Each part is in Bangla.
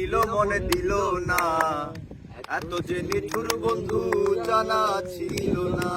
নিল মনে দিল না। এত যে নিঠুর বন্ধু জানা ছিল না।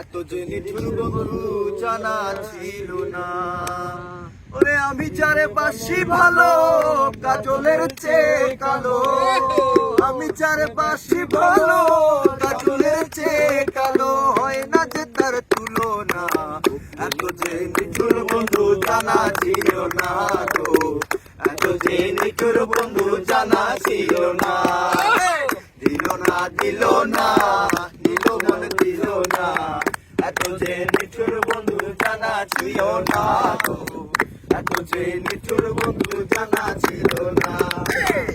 এত যে নিঠুর বন্ধু জানা ছিল না। ওরে আমি চারে পাশি ভালো কাজলের চেয়ে কালো। আমি চারে পাশি ভালো কাজলের চেয়ে কালো। হয় না যে তার তুলনা এত যে নিঠুর বন্ধু জানা ছিল না এত যে নিঠুর বন্ধু জানা ছিল না দিল না দিল না দিল মনে দিল না এত যে নিঠুর বন্ধু জানা ছিল না এত যে নিঠুর বন্ধু জানা ছিল না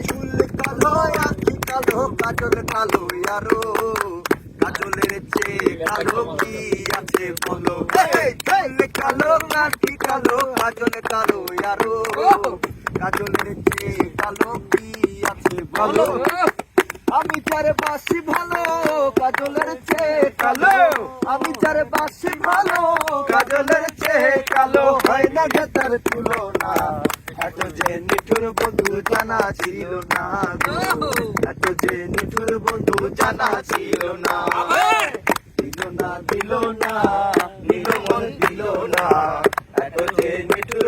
চুল কালো আখি কালো কাজল কালো ইয়ারো কাজলের চেয়ে কালো কি আছে বলো কালো আখি কালো কাজল কালো ইয়ারো কাজলের চেয়ে কালো কি আছে বলো? আমি চারে বাসি ভালো কাজলের চেয়ে কালো। আমি চারে বাসি ভালো কাজলের চেয়ে কালো। হয় না যে তার তুলনা এত যে নিঠুর বন্ধু জানা ছিল না। এত যে নিঠুর বন্ধু জানা ছিল না। দিল না দিল না দিল মন দিল না। এত যে নিঠুর